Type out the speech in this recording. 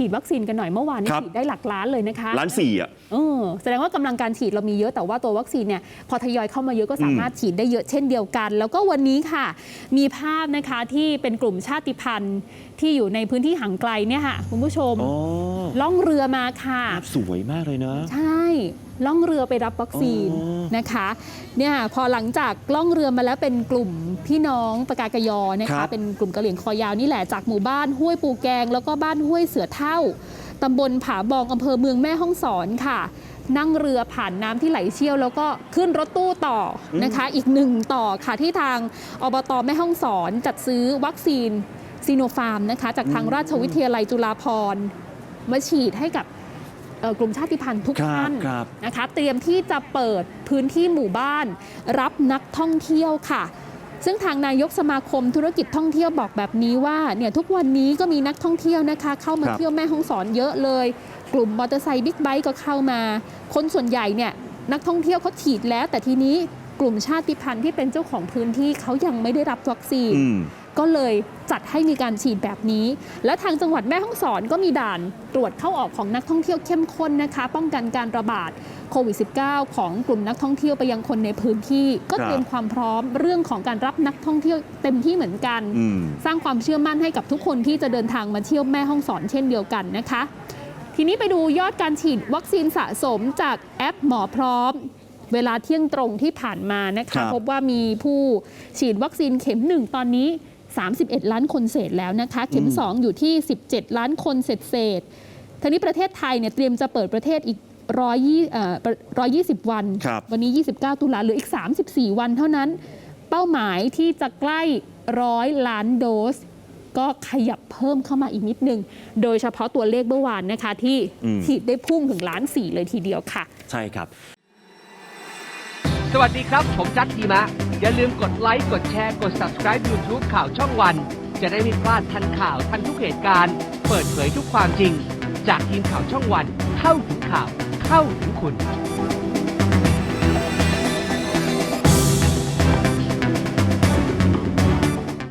ฉีดวัคซีนกันหน่อยเมื่อวานนี้ครับ ฉีดได้หลักล้านเลยนะคะล้านสี่อะ เออแสดงว่ากำลังการฉีดเรามีเยอะแต่ว่าตัววัคซีนเนี่ยพอทยอยเข้ามาเยอะก็สามารถฉีดได้เยอะเช่นเดียวกัน แล้วก็วันนี้ค่ะ มีภาพนะคะที่เป็นกลุ่มชาติพันธุ์ที่อยู่ในพื้นที่ห่างไกลเนี่ยค่ะคุณผู้ชมอ๋อล่องเรือมาค่ะ ภาพสวยมากเลยนะ ใช่ ล่องเรือไปรับวัคซีนอ๋อนะคะเนี่ยพอหลังจากล่องเรือมาแล้วเป็นกลุ่มพี่น้องปากากยอนะครัคะ บเป็นกลุ่มกะเหรี่ยงคอยาวนี่แหละจากหมู่บ้านห้วยปูแกง แล้วก็บ้านห้วยเสือเท่าตำบลผาบองอำเภอเมืองแม่ฮ่องสอนค่ะ นั่งเรือผ่านน้ำที่ไหลเชี่ยว แล้วก็ขึ้นรถตู้ต่ออนะคะ อีกหนึ่งต่อค่ะที่ทางอบตแม่ฮ่องสอนจัดซื้อวัคซีนซีโนฟาร์มนะคะ จากทางราชวิทยาลัยจุฬาภรณ์มาฉีดให้กับเอ่อกลุ่มชาติพันธุ์ทุกครับท่านครับนะคะ เตรียมที่จะเปิดพื้นที่หมู่บ้าน รับนักท่องเที่ยวค่ะ ซึ่งทางนายกสมาคมธุรกิจท่องเที่ยวบอกแบบนี้ว่าเนี่ยทุกวันนี้ก็มีนักท่องเที่ยวนะคะ เข้ามาครับเที่ยวแม่ฮ่องสอนเยอะเลย กลุ่มมอเตอร์ไซค์บิ๊กไบค์ก็เข้ามา คนส่วนใหญ่เนี่ยนักท่องเที่ยวเขาฉีดแล้ว แต่ทีนี้กลุ่มชาติพันธุ์ที่เป็นเจ้าของพื้นที่เขายังไม่ได้รับวัคซีนอืมก็เลยจัดให้มีการฉีดแบบนี้ และทางจังหวัดแม่ฮ่องสอนก็มีด่านตรวจเข้าออกของนักท่องเที่ยวเข้มข้นนะคะ ป้องกันการระบาด โควิด -19 ของกลุ่มนักท่องเที่ยวไปยังคนในพื้นที่ก็ครับเตรียมความพร้อมเรื่องของการรับนักท่องเที่ยวเต็มที่เหมือนกันอืมสร้างความเชื่อมั่นให้กับทุกคนที่จะเดินทางมาเที่ยวแม่ฮ่องสอนเช่นเดียวกันนะคะ ทีนี้ไปดูยอดการฉีดวัคซีนสะสมจากแอปหมอพร้อมเวลาเที่ยงตรงที่ผ่านมานะครัคะบพบว่ามีผู้ฉีดวัคซีนเข็มหนึ่งตอนนี้ 31 ล้านคนเศษแล้วนะคะ เข็ม 2 อยู่ที่ 17 ล้านคนเศษเศษๆทีนี้ประเทศไทยเนี่ยเตรียมจะเปิดประเทศอีก ร้อยยี่ร้อยยี่สิบวันครับวันนี้ 29 ตุลาเหลืออีก 34 วันเท่านั้น เป้าหมายที่จะใกล้ร้อยล้านโดส ก็ขยับเพิ่มเข้ามาอีกนิดนึง โดยเฉพาะตัวเลขเมื่อวานนะคะ ที่อืมฉีดได้พุ่งถึงล้านสี่เลยทีเดียวค่ะ ใช่ครับ สวัสดีครับ ผมจัดทีมะ อย่าลืมกดไลค์ กดแชร์ กด subscribe YouTube ข่าวช่องวัน จะได้ไม่พลาดทันข่าวทันทุกเหตุการณ์ เปิดเผยทุกความจริง จากทีมข่าวช่องวันเข้าถึงข่าว เข้